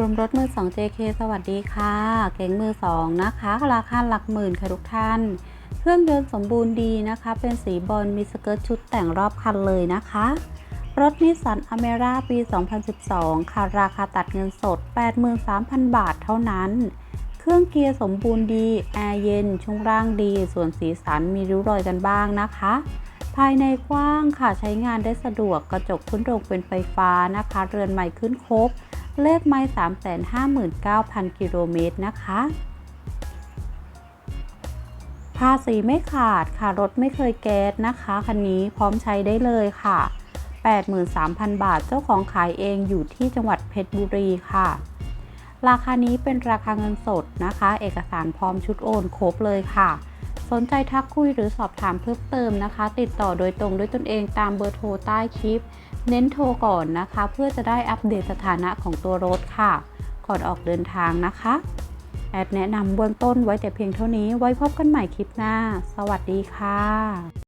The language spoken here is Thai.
รวมรถมือ 2 JK สวัสดีค่ะ เก๋งมือ 2 นะคะ ราคาหลักหมื่นค่ะทุกท่าน เครื่องยนต์สมบูรณ์ดีนะคะ เป็นสีบอลมีสเกิร์ตชุดแต่งรอบคันเลยนะคะ รถนิสสันอเมร่าปี 2012 ค่ะ ราคาตัดเงินสด 83,000 บาทเท่านั้น เครื่องเกียร์สมบูรณ์ดี แอร์เย็น ช่วงล่างดี ส่วนสีสันมีริ้วรอยกันบ้างนะคะ ภายในกว้างค่ะ ใช้งานได้สะดวก กระจกขึ้นโรงเป็นไฟฟ้านะคะ เรือนใหม่ขึ้นครบ เลขไม้359,000 กิโลเมตรนะคะ ภาษีไม่ขาดค่ะ รถไม่เคยแก๊สนะคะ คันนี้พร้อมใช้ได้เลยค่ะ 83,000 บาทเจ้าของขายเองอยู่ที่จังหวัดเพชรบุรีค่ะ ราคานี้เป็นราคาเงินสดนะคะ เอกสารพร้อมชุดโอนครบเลยค่ะ สนใจทักคุยหรือสอบถามเพิ่มเติมนะคะ ติดต่อโดยตรงด้วยตนเองตามเบอร์โทรใต้คลิป เน้นโทรก่อนนะคะ เพื่อจะได้อัปเดตสถานะของตัวรถค่ะ ก่อนออกเดินทางนะคะ แอดแนะนำเบื้องต้นไว้แต่เพียงเท่านี้ไว้พบกันใหม่คลิปหน้า สวัสดีค่ะ